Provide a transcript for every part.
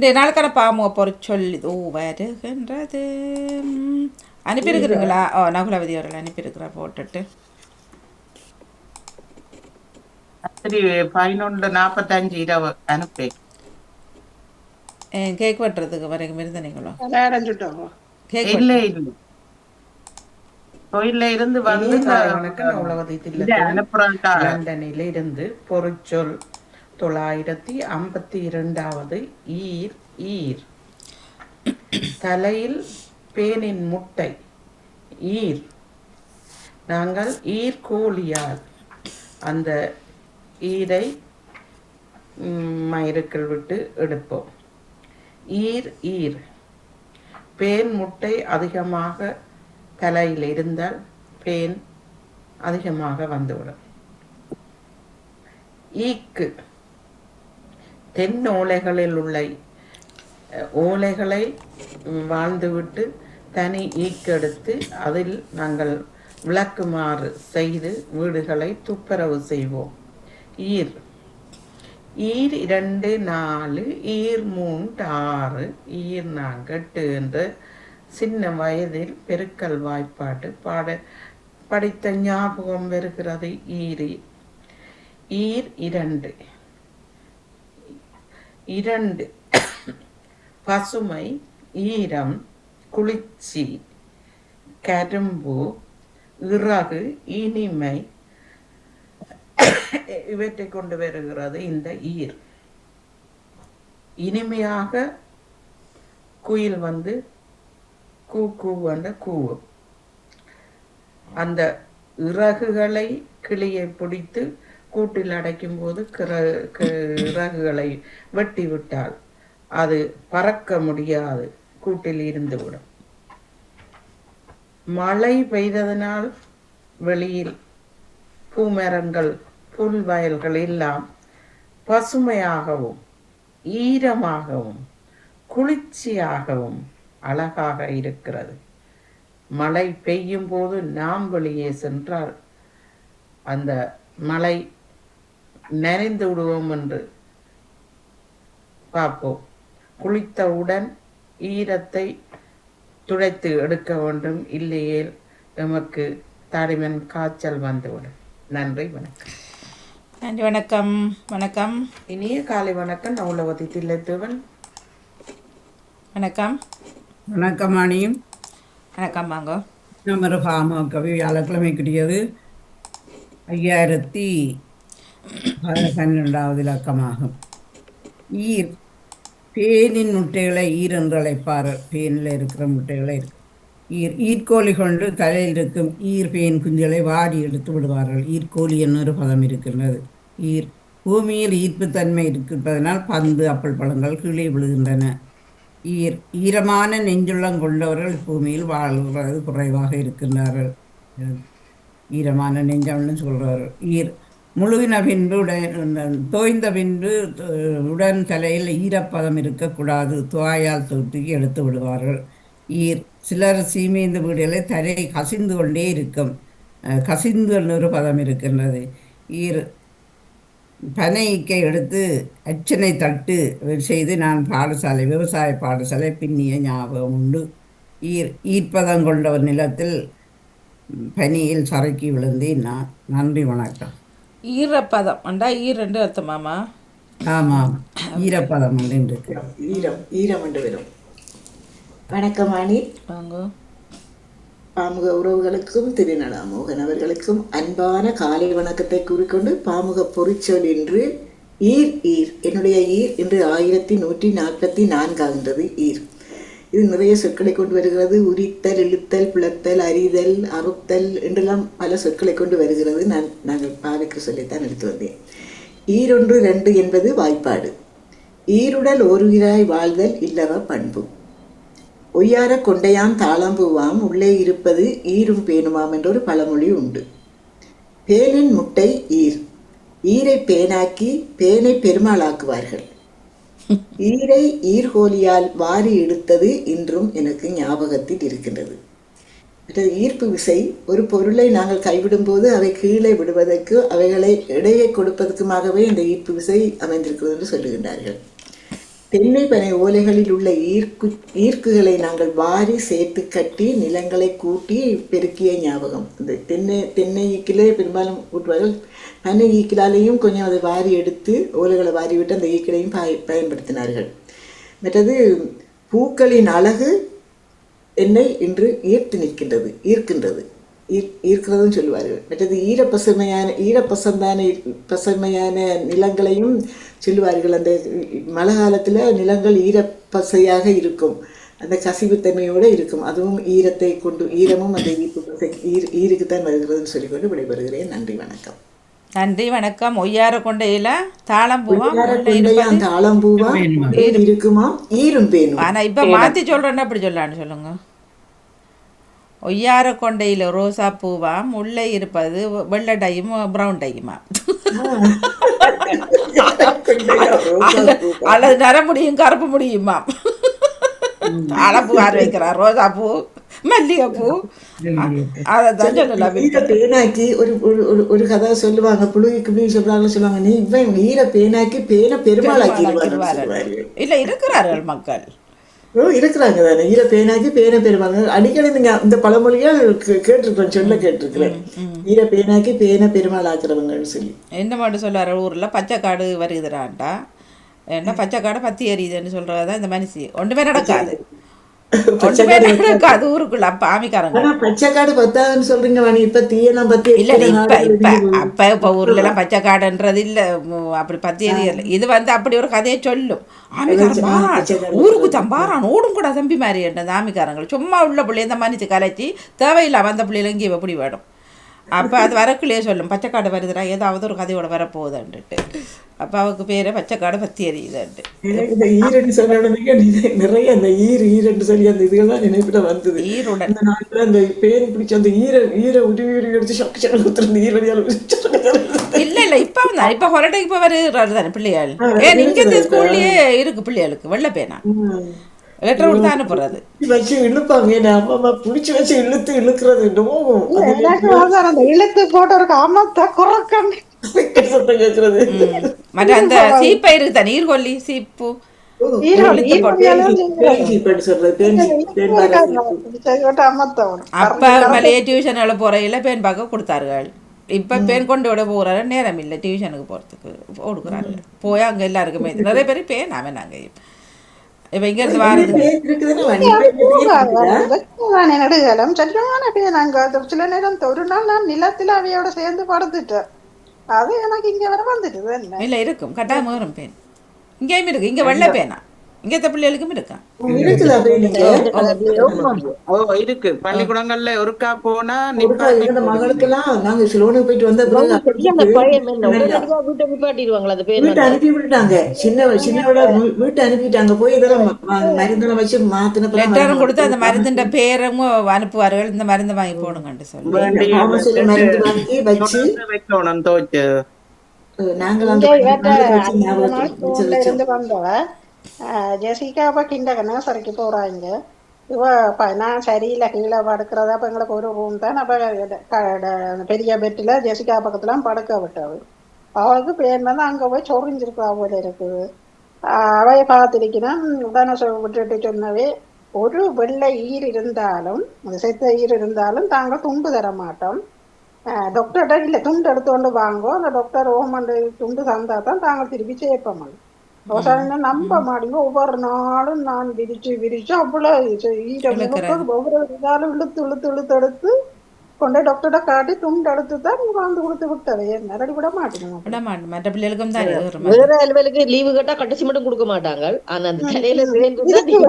இந்த நாளுக்கான பாமுக பொறிச்சொல் இதோ வருகின்றது. அனுப்பியிருக்கிறீங்களா? ஓ நகுலவதி அவர்கள் அனுப்பியிருக்கிறா போட்டுட்டு. சரி பதினொன்று நாற்பத்தஞ்சு இரவு அனுப்பி ஏன் கேக் வெட்டுறதுக்கு வரைக்கும் இருந்தீங்களோ ஆரம்பிச்சுட்டோம் கேக் இல்ல இல்ல. கோயில்ல இருந்து வந்து அனுப்புறான்டா லண்டனில் இருந்து பொருச்சொல் தொள்ளாயிரத்தி ஐம்பத்தி இரண்டாவது ஈர் ஈர். தலையில் பேனின் முட்டை. ஈர். நாங்கள் ஈர் அந்த ஈரை ம், மயிருக்கள் விட்டு எடுப்போம். ஈர் ஈர். பேன் முட்டை அதிகமாக தலையில் இருந்தால் பேன் அதிகமாக வந்துவிடும். ஈக்கு. தென் ஓலைகளில் உள்ள ஓலைகளை வாழ்ந்துவிட்டு தனி ஈக்கெடுத்து அதில் நாங்கள் விளக்குமாறு செய்து வீடுகளை துப்புரவு செய்வோம். ஈர். ஈர் இரண்டு நாலு ஈர் மூன்று ஆறு ஈர் நான்கு எட்டு என்று சின்ன வயதில் பெருக்கல் வாய்ப்பாட்டு பாட படித்த ஞாபகம் வருகிறது. ஈரி. ஈர் இரண்டு. இரண்டு. பசுமை ஈரம் குளிர்ச்சி. கரும்பு இறகு இனிமை. இவற்றை கொண்டு வருகிறது இந்த ஈர். இனிமையாக குயில் வந்து கூ கூவென்ற கூவும் அந்த இறகுகளை கிளியை பிடித்து கூட்டில் அடைக்கும் போது கிற- வெட்டி விட்டால் அது பறக்க முடியாது கூட்டில் இருந்துவிடும் மழை பெய்ததனால் வெளியில் பூமரங்கள் புல் வயல்கள் எல்லாம் பசுமையாகவும் ஈரமாகவும் குளிர்ச்சியாகவும் அழகாக இருக்கிறது. மழை பெய்யும் போது நாம் வெளியே சென்றால் அந்த மழை நனைந்து விடுவோம் என்று பார்ப்போம். குளித்தவுடன் ஈரத்தை துடைத்து எடுக்க வேண்டும். இல்லையேல் எமக்கு தடிமன் காய்ச்சல் வந்துவிடும். நன்றி வணக்கம். நன்றி வணக்கம். வணக்கம். இனிய காலை வணக்கம். நவுலவதி தில்லைத்தேவன் வணக்கம். வணக்கம் அணியும் வணக்கம் வாங்க. நமது பாம கவி வியாழக்கிழமைக்குரியது. ஐயாயிரத்தி பன்னிரெண்டாவது இலக்கமாகும் ஈர் பேனின் முட்டைகளை ஈர் என்று அழைப்பார்கள். பேனில் இருக்கிற முட்டைகளை ஈர் ஈர்க்கோழி கொண்டு தலையில் இருக்கும் ஈர் பேன் குஞ்சுகளை வாடி எடுத்து விடுவார்கள். ஈர்க்கோழி என்னொரு பதம் இருக்கின்றது. ஈர் பூமியில் ஈர்ப்புத்தன்மை இருப்பதனால் பந்து அப்பல் பழங்கள் கீழே விழுகின்றன. ஈர் ஈரமான நெஞ்சுள்ளம் கொண்டவர்கள் பூமியில் வாழ்கிறது குறைவாக இருக்கின்றார்கள். ஈரமான நெஞ்சம்னு சொல்கிறார்கள் ஈர் முழுகின பின்பு உடன் தோய்ந்த பின்பு உடன் தலையில் ஈரப்பதம் இருக்கக்கூடாது. துவாயால் தூக்கி எடுத்து விடுவார்கள். ஈர் சிலர் சீமேந்த வீடுகளை தலை கசிந்து கொண்டே இருக்கும். கசிந்து ஒரு பதம் இருக்கின்றது. ஈர் பனைக்கை எடுத்து அச்சனை தட்டு செய்து நான் பாடசாலை விவசாய பாடசாலை பின்னிய ஞாபகம் உண்டு. ஈர் ஈர்ப்பதம் கொண்ட ஒரு நிலத்தில் பனியில் சறுக்கி விழுந்தேன். நான் நன்றி வணக்கம். ஈரப்பதம். அண்டா ஈர் ரெண்டு அர்த்தமாமா? ஆமாம் ஈரப்பதம் ஈரம் ஈரம் என்று வரும். வணக்கம் அணி. வாங்க. பாமுக உறவுகளுக்கும் திருநடா மோகன் அவர்களுக்கும் அன்பான காலை வணக்கத்தை கூறிக்கொண்டு பாமுக பொறிச்சொல் என்று ஈர் ஈர். என்னுடைய ஈர் இன்று ஆயிரத்தி நூற்றி நாற்பத்தி நான்காகின்றது ஈர். இது நிறைய சொற்களை கொண்டு வருகிறது. உரித்தல் இழுத்தல் பிளத்தல் அறிதல் அறுத்தல் என்றெல்லாம் பல சொற்களை கொண்டு வருகிறது. நான் நாங்கள் பாவைக்கு சொல்லித்தான் எடுத்து வந்தேன். ஈரொன்று ரெண்டு என்பது வாய்ப்பாடு. ஈருடல் ஒருவிராய் வாழ்தல் இல்லவ பண்பு. ஒய்யார கொண்டையான் தாளம்பூவாம் உள்ளே இருப்பது ஈரும் பேணுமாம் என்றொரு பழமொழி உண்டு. பேனின் முட்டை ஈர். ஈரை பேனாக்கி பேனை பெருமாளாக்குவார்கள். ஈரை ஈர்கோலியால் வாரி எடுத்தது இன்றும் எனக்கு ஞாபகத்தில் இருக்கின்றது மற்றது ஈர்ப்பு விசை ஒரு பொருளை நாங்கள் கைவிடும்போது அவை கீழே விடுவதற்கு அவைகளை இடையை கொடுப்பதற்குமாகவே இந்த ஈர்ப்பு விசை அமைந்திருக்கிறது என்று சொல்லுகின்றார்கள். தென்னை பனை ஓலைகளில் உள்ள ஈர்க்கு ஈர்க்குகளை நாங்கள் வாரி சேர்த்து கட்டி நிலங்களை கூட்டி பெருக்கிய ஞாபகம். இந்த தென்னை தென்னை ஈக்கிலே பெரும்பாலும் கூட்டுவார்கள் பனை ஈக்கிலாலேயும் கொஞ்சம் அதை வாரி எடுத்து ஓலைகளை வாரி விட்டு அந்த ஈக்கிலையும் பாய் பயன்படுத்தினார்கள். மற்றது பூக்களின் அழகு என்னை இன்று ஈர்த்து நிற்கின்றது ஈர்க்கின்றது. ஈர் ஈர்க்கிறதுன்னு சொல்லுவார்கள் மற்றது ஈரப்பசுமையான ஈரப்பசந்தான பசுமையான நிலங்களையும் சொல்லுவார்கள். அந்த மழை காலத்தில் நிலங்கள் ஈரப்பசையாக இருக்கும். அந்த கசிவுத்தன்மையோடு இருக்கும். அதுவும் ஈரத்தை கொண்டு ஈரமும் அந்த ஈர்ப்பு பசை ஈர் ஈருக்குத்தான் வருகிறதுன்னு சொல்லிக்கொண்டு விடைபெறுகிறேன். நன்றி வணக்கம். நன்றி வணக்கம். ஒய்யார கொண்டையில தாளம் பூவா? யாரை முல்லை கொண்டைய இருப்பது? அந்த ஆலம்பூவா இருக்குமா? ஈரும் பேணும் ஆனா இப்ப மாத்தி சொல்றேன்னா அப்படி சொல்லலான்னு சொல்லுங்க. ஒய்யார கொண்டையில ரோசா பூவா முல்லை இருப்பது வெள்ளை டையும் ப்ரௌன் டையுமா? அல்லது நர முடியும் கருப்பு முடியுமா தாளப்பூ ஆறு வைக்கிறார் ரோசா பூ மல்லிகைப்பூ சொல்லலாம் ஈர பேனாக்கி ஒரு ஒரு ஒரு கதை சொல்லுவாங்க புழுகிக்கு புழுகி சொல்றாங்க சொல்லுவாங்க. நீ இவன் ஈர பேனாக்கி பேனை பெருமாளாக்கிடுவாங்க சொல்லுவாரு. இல்ல இருக்கிறார்கள் மக்கள். இருக்கிறாங்க தானே. ஈர பேனாக்கி பேனை பெருமாள் அடிக்கடி நீங்க இந்த பழமொழியா கே- கேட்டிருக்கிறேன் சொல்ல கேட்டிருக்கிறேன் ஈர பேனாக்கி பேனை பெருமாள் ஆக்குறவங்கன்னு சொல்லி. என்ன மட்டும் சொல்லுவார் ஊரில் பச்சைக்காடு வருகுதுடான்டா என்ன பச்சைக்காடு பத்தி எரியுதுன்னு சொல்றதுதான் இந்த மனுஷி. ஒன்றுமே நடக்காது. நடக்காது. ஊருக்குள்ள ஆனா பச்சைக்காடு பத்தாதுன்னு சொல்றீங்க வாணி. இப்ப தீயெல்லாம் பத்தி இல்ல இல்ல இப்ப இப்ப அப்ப இப்ப ஊர்ல எல்லாம் பச்சைக்காடுன்றது இல்ல. அப்படி பத்தி எரியல இது வந்து அப்படி ஒரு கதையை சொல்லும். ஆமிக்காரன் ஊருக்கு தான் பாரான் ஓடும் கூட தம்பி மாதிரி ஆமிக்காரங்கள் சும்மா உள்ள பிள்ளை இந்த மன்னிச்சு கலைச்சி தேவையில்லை வந்த பிள்ளைல இங்கே எப்படி வேணும். அப்ப அது வரக்குள்ளேயே சொல்லும். பச்சைக்காடு வருதுடா ஏதாவது ஒரு கதையோட வரப்போகுதுன்ட்டு அப்ப அவருக்கு பேரு பச்சைக்காடு பத்தி எரியுதுன்ட்டு. இந்த உடனே நினை- நிறைய அந்த ஈர் ஈரன்னு சொல்லி அந்த இதுகள்லாம் நினைப்பிட வந்தது. ஈருடன். அந்த நாட்டுல அந்த பேன் பிடிச்ச அந்த ஈர ஈர உருவி உருவி எடுத்து சக்கு சக்கு ஊத்துறது ஈரடியால் இல்ல இல்ல இப்ப வந்து இப்ப ஹொரட்டைக்கு இப்ப வருகிறாரு தானே பிள்ளைகள். ஏன் இங்க இந்த ஸ்கூல்லயே இருக்கு பிள்ளைகளுக்கு வெள்ளை பேனா. லெட்டர் கொடுத்து அனுப்புறது வச்சு இழுப்பாங்க. என்ன அம்மா அம்மா பிடிச்சி வச்சு இழுத்து இழுக்கிறது இழுத்து போட்டு குறக்கம் சத்தம் கேட்கறது மற்ற அந்த சீப்பை. இருக்கு தானே ஈர்கொல்லி சீப்பு அப்ப மேலேயே டியூஷன்ல போறையில பேன் பார்க்க கொடுத்தார்கள். இப்ப பேன் கொண்டு விட போறாரு நேரம் இல்லை டியூஷனுக்கு போறதுக்கு கொடுக்குறாரு போய் அங்க எல்லாருக்குமே. நிறைய பேர் பேன் அவன் நாங்க இப்ப இங்க இருந்து வாரது பேர் நாங்க சில நேரம் ஒரு நாள் நான் நிலத்துல அவையோட சேர்ந்து படுத்துட்டேன். அது எனக்கு இங்க வர வந்துட்டு இல்ல இருக்கும். கட்டாயம் வரும் பேன். இங்கேயும் இருக்கு. இங்க வெள்ளை பேனா. இங்க இந்த பிள்ளைகளுக்கும் இருக்கா? இருக்கு. பள்ளிக்கூடங்கள்ல ஒருக்கா போனா மகளுக்கெல்லாம் நாங்க சிலோனுக்கு போயிட்டு வந்த வீட்டை நிப்பாட்டிடுவாங்களா அது பேர்? வீட்டை அனுப்பி விட்டுட்டாங்க. சின்ன சின்னவோட வீட்டை அனுப்பிட்டாங்க போய் இதெல்லாம் மருந்தெல்லாம் வச்சு மாத்தின லெட்டரும் கொடுத்து அந்த மருந்துன்ற பேரும் அனுப்புவார்கள். இந்த மருந்து வாங்கி போடுங்கன்ட்டு சொல்லி. மருந்து வாங்கி வச்சு வைக்கணும் தோச்சு அஹ், நாங்கள் ஜெசிகாவை கிண்ட நர்சரிக்கு போறாங்க இவ இப்போ நான் சரியில்லை கீழே படுக்கிறதா அப்போ எங்களுக்கு ஒரு ரூம் தான் அப்போ பெரிய பெட்டில் ஜெசிகா பக்கத்துலாம் படுக்க விட்டவ அவளுக்கு பேர் வந்து அங்கே போய் சொரிஞ்சிருக்கா போல இருக்குது அவைய பார்த்துருக்கினா உடனே சொ- விட்டுட்டு சொன்னவே ஒரு வெள்ளை ஈர் இருந்தாலும் அந்த செத்த ஈர் இருந்தாலும் தாங்க துண்டு தர மாட்டோம் டாக்டர்கிட்ட இல்லை துண்டு எடுத்துக்கொண்டு வாங்கோ அந்த டாக்டர் ஓமண்டு துண்டு தந்தால் தான் தாங்கள் திருப்பி சேர்ப்போம் விவசாயம் நம்ப மாட்டீங்க. ஒவ்வொரு நாளும் நான் விரிச்சு விரிச்சு அவ்வளவு ஈரம் இழுக்கிறேன். ஒவ்வொரு இதாலும் இழுத்து இழுத்து இழுத்து எடுத்து கொண்டு டாக்டர்கிட்ட காட்டி துண்டு எடுத்து தான் வந்து கொடுத்து விட்டவை நேரடி விட மாட்டேங்க விட மாட்டோம். மற்ற பிள்ளைகளுக்கும் தான் இது வரும். வேற அலுவலுக்கு லீவு கேட்டா கடைசி மட்டும் கொடுக்க மாட்டாங்க. ஆனா அந்த தலையில இதுக்கு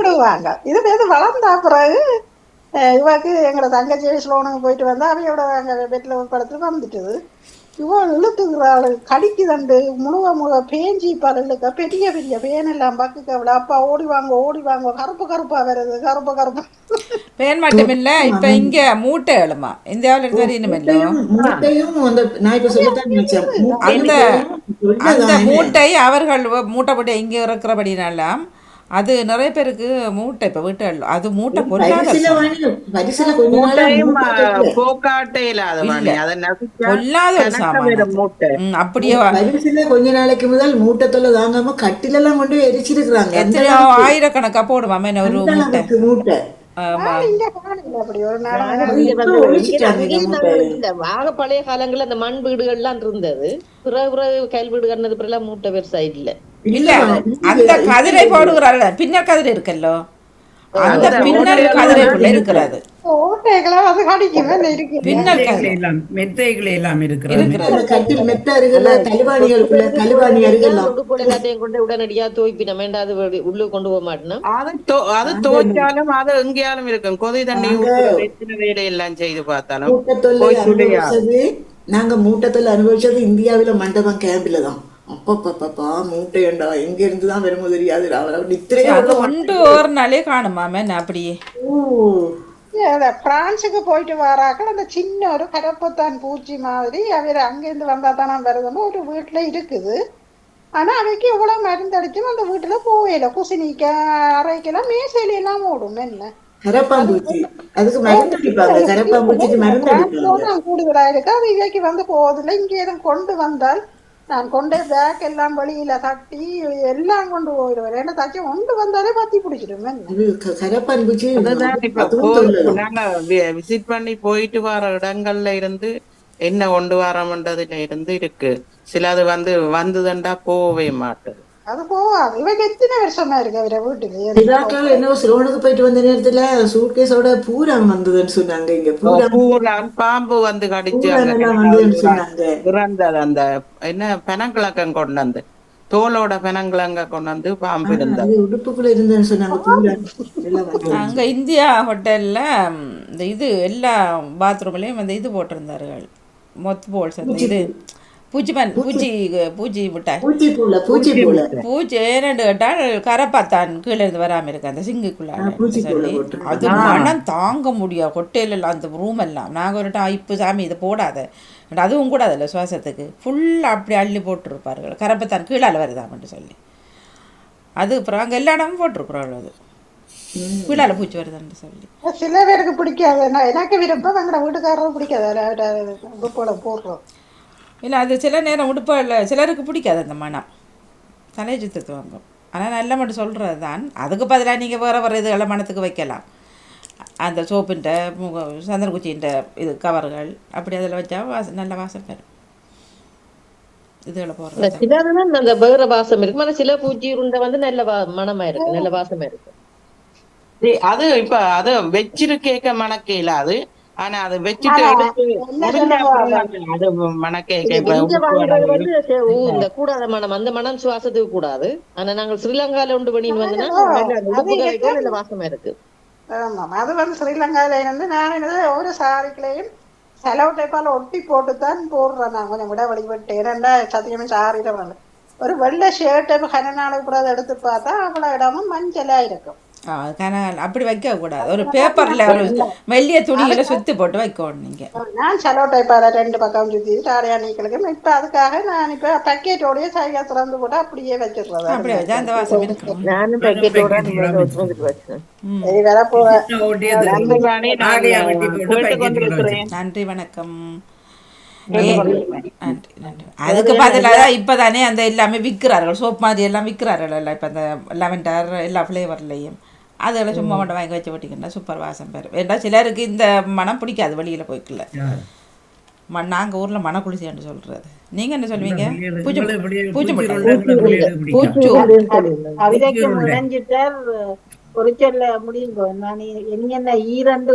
விடுவாங்க. இது பேருந்து வளர்ந்தா பிறகு இவாக்கு எங்களை தங்கச்சி ஸ்லோனுக்கு போயிட்டு வந்தா அவையோட அங்க பெட்ல படத்துல வந்துட்டுது. இவ இழுத்துக்கிறாள் கடிக்கு தண்டு முழுவ முழுவ பேஞ்சி பரலுக்க பெரிய பெரிய பேன் எல்லாம் அவளை. அப்பா ஓடி வாங்க ஓடி வாங்க கருப்பு கருப்பா வருது கருப்பு கருப்பு. பேன் மட்டும் இல்ல இப்ப இங்க மூட்டை எழுமா? இந்தியாவில இருந்து வரையும் இல்ல மூட்டையும் அந்த அந்த? மூட்டை அவர்கள் வ- மூட்டை போட்டு இங்க இருக்கிறபடினாலாம் அது நிறைய பேருக்கு மூட்டை இப்போ வீட்டு அது மூட்டை பொல்லாத பரிசுல வாங்கி பரிசுல கொஞ்ச நாளைக்கு முதல் மூட்டத்தொல்லை தாங்காம கட்டிலெல்லாம் கொண்டு போய் எரிச்சிருக்கிறாங்க. அந்த எத்தனையோ ஆயிரக்கணக்கா போடுவாமே என்ன ஒரு மூட்டை. மூட்டை? பழைய காலங்கள்ல அந்த மண் வீடுகள்லாம் இருந்தது. பிறகு பிறகு கல் வீடு கட்டினது பிறகு மூட்டை பெருசா இல்ல அந்த கதிரை போடுகிறாள் பின்னர் கதிரை இருக்கல்லோ? அந்த பின்னல் கதிரைக்குள்ள இருக்கிறது. மெத்தைகள் கதிரை. எல்லாம் உடனடியா துவைப்பினம் வேண்டாம் அது உள்ளுக்கு கொண்டு போக மாட்டோம்? அது தோ- அது எங்கேயாலும் இருக்கும். கொதி தண்ணி செய்து பார்த்தாலும் நாங்க மூட்டத்தொல்லை அனுபவிச்சது இந்தியாவில மண்டபம் கேம்பில தான். அப்பப்பப்பா மூட்டையண்டா எங்க இருந்து தான் வருமோ தெரியாது அவர் நித்திரையா அது ஒன்று ஒரு நாளே காணுமாமே அப்படியே பிரான்ஸுக்கு போயிட்டு வராக்கள் அந்த சின்ன ஒரு கரப்பத்தான் பூச்சி மாதிரி அவர் அங்கேருந்து வந்தா தானே வருதுன்னு ஒரு வீட்டுல இருக்குது. ஆனா அவைக்கு எவ்வளவு மருந்து அடிச்சும் அந்த வீட்டுல போகல. குசினிக்க அரைக்கலாம் மேசையில எல்லாம் ஓடும் என்ன? கூடுதலா இருக்கு. அது இவைக்கு வந்து போவதில்லை. இங்கே எதுவும் கொண்டு வந்தால் நான் கொண்டே பேக் எல்லாம் வெளியில கட்டி எல்லாம் கொண்டு போயிடுவேன். ஏன்னா தச்சு கொண்டு வந்தாலே பத்தி பிடிச்சிடும் அது. நாங்க விசிட் பண்ணி போயிட்டு வர இடங்கள்ல இருந்து என்ன கொண்டு வரோம்ன்றதுல இருந்து இருக்கு. சிலது வந்து வந்ததுண்டா போகவே மாட்டது. அது போவாது. இவைக்கு எத்தனை வருஷமா இருக்கு அவரை வீட்டுல விழாக்கள் என்ன சிலோனுக்கு போயிட்டு வந்த நேரத்துல சூட்கேஸோட பூரம் வந்ததுன்னு சொன்னாங்க இங்க. பூரம் பூரான் பாம்பு வந்து கடிச்சு சொன்னாங்க. அந்த என்ன பெனங்கிழக்கம் கொண்டு வந்து தோலோட பெனங்கிழங்க கொண்டு வந்து பாம்பு இருந்தது. அது உடுப்புக்குள்ள சொன்னாங்க. அங்க இந்தியா ஹோட்டல்ல இந்த இது எல்லா பாத்ரூம்லயும் அந்த இது போட்டிருந்தார்கள். மொத்த போல்ஸ் அந்த இது. பூச்சிமன் பூச்சி பூச்சி மிட்டாய் பூச்சி பூச்சி ஏன்னு கேட்டால் கரப்பாத்தான் கீழே இருந்து வராம இருக்கு அந்த சிங்குக்குள்ள சொல்லி. அது மனம் தாங்க முடியாது ஹோட்டல் எல்லாம் அந்த ரூம் எல்லாம் நாங்க ஒரு இப்போ சாமி இதை போடாத அதுவும் கூட அதில் சுவாசத்துக்கு ஃபுல்லாக அப்படி அள்ளி போட்டிருப்பார்கள் கரப்பத்தான் கீழால வருதாமன்னு சொல்லி அது அப்புறம் அங்கே எல்லா இடமும் போட்டிருக்குறோம் அது கீழால பூச்சி வருதுன்னு சொல்லி சில பேருக்கு பிடிக்காது நான் எனக்கு விருப்பம் எங்கட வீட்டுக்காரரும் பிடிக்காது போடுறோம் இல்லை அது சில நேரம் உடுப்பில் சிலருக்கு பிடிக்காது அந்த மனம். தலையை சுத்தத்து வாங்கும் ஆனால் நல்ல மட்டும் சொல்கிறது தான் அதுக்கு பதிலாக நீங்கள் வேறு வேறு இதுகளை மனத்துக்கு வைக்கலாம். அந்த சோப்புன்ற முக சந்திரகுச்சின்ற இது கவர்கள் அப்படி அதில் வச்சா வாசம் நல்ல வாசம் பெறும் இதுகளை போடுறது சிலதுதான் அந்த வேற வாசம் இருக்கு ஆனா சில பூச்சி உருண்டை வந்து நல்ல வா- மணமா இருக்கு நல்ல வாசமா இருக்கு அது இப்ப அது வச்சிருக்கேக்க மணக்கையில அது. ஆனா அது வச்சுட்டு எடுத்து அது ஊ, இந்த கூடாத மனம் அந்த மனம் சுவாசத்துக்கு கூடாது. ஆனா நாங்கள் ஸ்ரீலங்கால உண்டு பண்ணிட்டு வந்தோம்னா வாசமா இருக்கு. ஆமாம் அது வந்து ஸ்ரீலங்காவில இருந்து நான் என்னது ஒரு சாரிக்குள்ளேயும் செலவு டைப்பால் ஒட்டி போட்டு தான் போடுறேன் நான். கொஞ்சம் விட வழிபட்டு இரண்டா சத்தியமே சாரிட வரல. ஒரு வெள்ளை ஷர்ட் இப்போ கன நாளுக்கு கூட எடுத்து பார்த்தா அவ்வளோ இடமும் மஞ்சளா இருக்கும். அப்படி வைக்கக்கூடாது ஒரு பேப்பரில் ஒரு மெல்லிய துணியில் சுற்றி போட்டு வைக்கணும் நீங்கள் நான் செலவு டைப்பால் ரெண்டு பக்கம் சுற்றி சாரியா நீக்களுக்கு இப்போ அதுக்காக நான் இப்போ பக்கெட்டோடய சரியாக திறந்து போட்டு அப்படியே வச்சிடுறது. அப்படி வச்சா அந்த வாசம் இருக்கும்? நானும் பேக்கெட்டோட நன்றி வணக்கம். அதுக்கு பதிலாக இப்போ தானே அந்த எல்லாமே விற்கிறார்கள் சோப் மாதிரி எல்லாம் விற்கிறார்கள் எல்லாம் இப்போ அந்த லெவெண்டர் எல்லா ஃப்ளேவர்லேயும் அதெல்லாம் சும்மா மட்டும் வாங்கி வச்சு போட்டிங்கன்னா சூப்பர் வாசம் பெறும் ஏன்னா சிலருக்கு இந்த மனம் பிடிக்காது வெளியில் போய்க்கல மண் நாங்கள் ஊரில் மணக்குளிசின்னு சொல்கிறது நீங்கள் என்ன சொல்லுவீங்க? பூச்சி பூச்சி பூச்சு பொறிச்சல்ல முடியுங்கோ. நான் என்னென்ன ஈரண்டு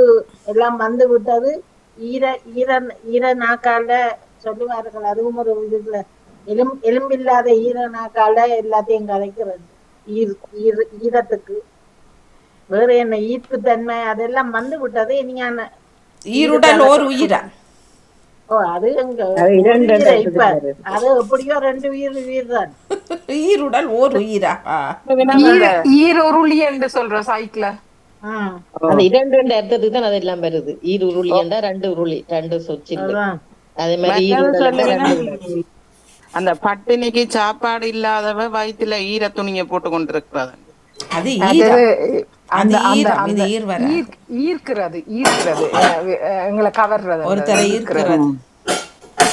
எல்லாம் வந்து விட்டது. ஈர ஈர ஈர நாக்கால சொல்லுவார்கள் அதுவும் ஒரு இதுல எலும் எலும்பில்லாத ஈர நாக்கால எல்லாத்தையும் கலைக்கிறது ஈர் ஈர ஈரத்துக்கு. வேற என்ன ஈர்ப்பு தன்மை அதெல்லாம் வந்து விட்டது நீங்க ஈருடல் ஓர் உயிரா? ஓ அது எங்க? அது. அது எப்படியோ ரெண்டு உயிர் உயிர் தான். ஈருடல் ஓர் உயிரா. ஈரொருளி என்று சொல்ற சைக்கிள. அது இரண்டு ரெண்டு அர்த்தத்துக்கு தான் அதெல்லாம் வருது. ஈரு உருளி என்றா ரெண்டு உருளி ரெண்டு சொச்சு அதான். அதே மாதிரி ஈரு. அந்த பட்டினிக்கு சாப்பாடு இல்லாதவ வயித்துல ஈர துணியை போட்டு கொண்டிருக்கிறது அது அது ஈரம் அந்த அந்த அந்த ஈர் ஈர்க்- ஈர்க்கிறது ஈர்க்கிறது. எங்களை கவர்றது. அந்த ஒருத்தரை ஈர்க்கிறது.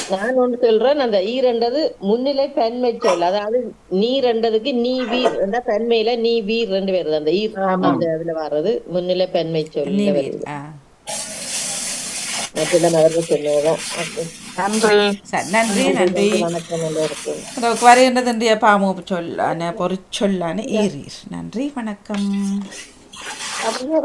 நான் ஒன்று சொல்றேன் அந்த ஈரண்டது முன்னிலை பன்மை சொல் அதாவது நீரண்டதுக்கு நீ வீர் என்ற பன்மையில நீ வீர் ரெண்டு வருது அந்த ஈர் அந்த இதுல வர்றது முன்னிலை பன்மை சொல்ல நீ வருது நன்றி. நன்றி வருகின்றது பாமு சொல்லான பொறிச்சொல்லான ஈரீர் நன்றி வணக்கம். அப்படியே